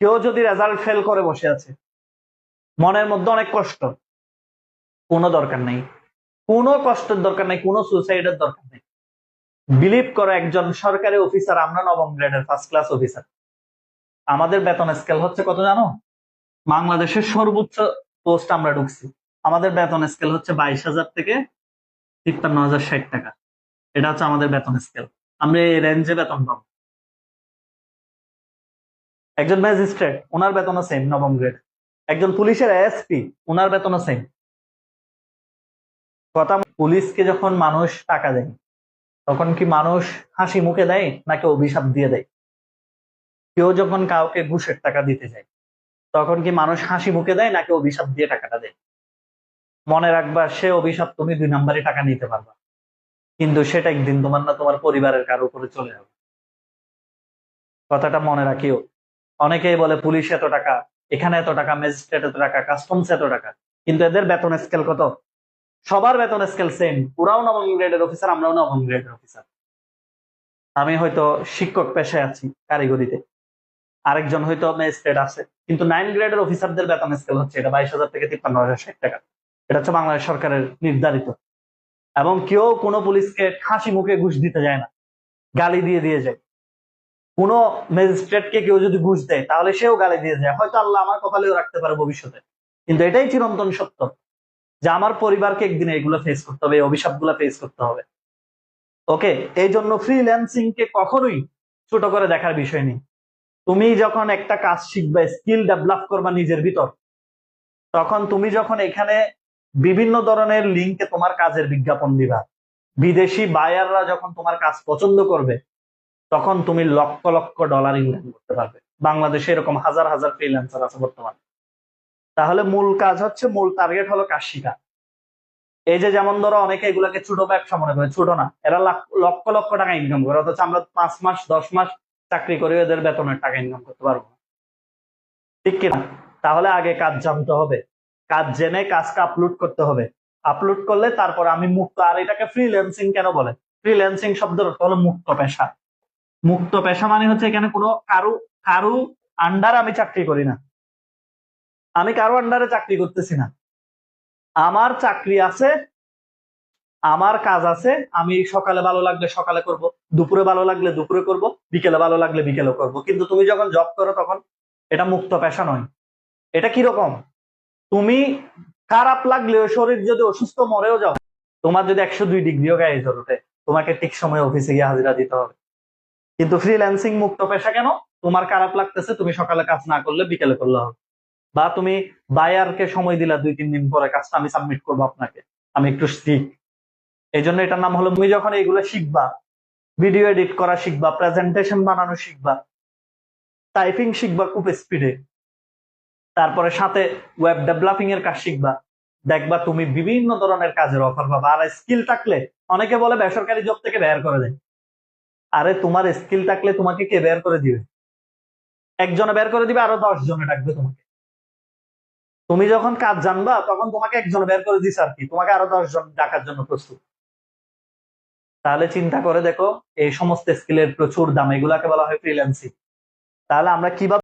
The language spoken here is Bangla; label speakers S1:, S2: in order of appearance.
S1: কেউ যদি রেজাল্ট ফেল করে বসে আছে, মনের মধ্যে অনেক কষ্ট। কোনো দরকার নেই। কোনো কষ্টের দরকার নেই, কোনো সুসাইডের দরকার নেই। বিলিভ করো, একজন সরকারি অফিসার আমরা নবম গ্রেডের ফার্স্ট ক্লাস অফিসার আমাদের বেতন স্কেল হচ্ছে কত জানো? বাংলাদেশের সর্বোচ্চ পোস্ট আমরা ঢুকছি। আমাদের বেতন স্কেল হচ্ছে বাইশ হাজার থেকে তিপ্পান্ন হাজার ষাট টাকা। এটা হচ্ছে আমাদের বেতন স্কেল আমরা এই রেঞ্জে বেতন পাবো। একজন ম্যাজিস্ট্রেট ওনার বেতনও সেম নবম গ্রেড একজন পুলিশের এসপি ওনার বেতনও সেম কথা পুলিশকে যখন মানুষ টাকা দেয়, তখন কি মানুষ হাসি মুখে দেয়, নাকি অভিশাপ দিয়ে দেয়? কেউ যখন কাউকে ঘুষের টাকা দিতে যায়, তখন কি মানুষ হাসি মুখে দেয়, নাকি অভিশাপ দিয়ে টাকাটা দেয়? মনে রাখবা, সে অভিশাপ তুমি দুই নাম্বারে টাকা নিতে পারবা। কিন্তু সেটা একদিন তোমার না তোমার পরিবারের কারও উপরে চলে যাবে। কথাটা মনে রাখিও অনেকেই বলে পুলিশ এত টাকা, এখানে এত টাকা ম্যাজিস্ট্রেট এত টাকা কাস্টমস এত টাকা। কিন্তু এদের বেতন স্কেল কত? সবার বেতন স্কেল সেম ওরাও নবম গ্রেডের অফিসার আমরাও নবম গ্রেডের অফিসার আমি হয়তো শিক্ষক পেশায় আছি কারিগরিতে। আরেকজন হয়তো ম্যাজিস্ট্রেট আছে। কিন্তু নাইন গ্রেডের অফিসারদের বেতন স্কেল হচ্ছে এটা বাইশ হাজার থেকে তিপ্পান্ন হাজার ষাট টাকা। এটা হচ্ছে বাংলাদেশ সরকারের নির্ধারিত। এবং কেউ কোনো পুলিশকে হাসি মুখে ঘুষ দিতে যায় না। গালি দিয়ে দিয়ে যায়। কোনো ম্যাজিস্ট্রেটকে কেউ যদি ঘুষ দেয়, তাহলে সেও গালি দিয়ে যায়। হয়তো আল্লাহ আমার কপালেও রাখতে পারে ভবিষ্যতে। কিন্তু এটাই চিরন্তন সত্য যে আমার পরিবারকে একদিন এগুলো ফেস করতে হবে, এই অভিশাপগুলো ফেস করতে হবে। ওকে এই জন্য ফ্রিল্যান্সিং কে কখনোই ছোট করে দেখার বিষয় নেই। তুমি যখন একটা কাজ শিখবে স্কিল ডেভেলপ করবা নিজের ভিতর, তখন তুমি যখন এখানে বিভিন্ন ধরনের লিঙ্কে তোমার কাজের বিজ্ঞাপন দিবা। বিদেশি বায়াররা যখন তোমার কাজ পছন্দ করবে তখন তুমি লক্ষ লক্ষ ডলার ইনকাম করতে পারবে। বাংলাদেশে এরকম হাজার হাজার ফ্রিল্যান্সার আছে বর্তমানে। তাহলে মূল কাজ হচ্ছে, মূল টার্গেট হলো কাজ এই যে যেমন ধরো অনেকে এগুলাকে ছোট ব্যবসা মনে করে, ছোট না, এরা লক্ষ লক্ষ টাকা ইনকাম করে, অথচ আমরা পাঁচ মাস, দশ মাস চাকরি করে এদের বেতনের টাকা ইনকাম করতে পারব না। ঠিক কিনা? তাহলে আগে কাজ জানতে হবে। কাজ জেনে কাজটা আপলোড করতে হবে। আপলোড করলে তারপর আমি মুক্ত, আর এটাকে ফ্রিল্যান্সিং কেন বলে? ফ্রিল্যান্সিং শব্দের হলো মুক্ত পেশা। মুক্ত পেশা মানে হচ্ছে এখানে কোনো কারু কারু আন্ডার আমি চাকরি করি না। আমি কারও আন্ডারে চাকরি করতেছি না। আমার চাকরি আছে, আমার কাজ আছে, আমি সকালে ভালো লাগলে সকালে করব, দুপুরে ভালো লাগলে দুপুরে করব, বিকেলে ভালো লাগলে বিকেলে করব। কিন্তু তুমি যখন জব করো তখন এটা মুক্ত পেশা নয়। এটা কীরকম তুমি খারাপ লাগলেও, শরীর যদি অসুস্থ মরেও যাও, তোমার যদি একশো দুই ডিগ্রিও গায়ে জ্বর তোমাকে ঠিক সময় অফিসে গিয়ে হাজিরা দিতে হবে। কিন্তু ফ্রিল্যান্সিং মুক্ত পেশা কেন? তোমার খারাপ লাগতেছে, তুমি সকালে কাজ না করলে বিকেলে করলে হবে। বা তুমি বায়ারকে সময় দিলা দুই, তিন দিন পরে কাজটা আমি সাবমিট করব আপনাকে। আমি একটু শিখ এই জন্য এটার নাম হলো, তুমি যখন এগুলো শিখবা ভিডিও এডিট করা শিখবা প্রেজেন্টেশন বানানো শিখবা টাইপিং শিখবা খুব স্পিডে তারপরে সাথে ওয়েব ডেভেলপিং এর কাজ শিখবা। দেখবা তুমি বিভিন্ন ধরনের কাজের অফার পাবা। আর স্কিল থাকলে অনেকে বলে বেসরকারি জব থেকে বের করে দেয়। আরে তোমার স্কিল থাকলে তোমাকে কে বের করে দিবে? একজনে বের করে দিবে, আরও দশ জনে ডাকবে তোমাকে। তুমি যখন কাজ জানবা, তখন তোমাকে একজন বের করে দিস আর কি। তোমাকে আরও দশ জন ডাকার জন্য প্রস্তুত। তাহলে চিন্তা করে দেখো, এই সমস্ত স্কিলের প্রচুর দাম। এগুলাকে বলা হয় ফ্রিল্যান্সিং তাহলে আমরা কীভাবে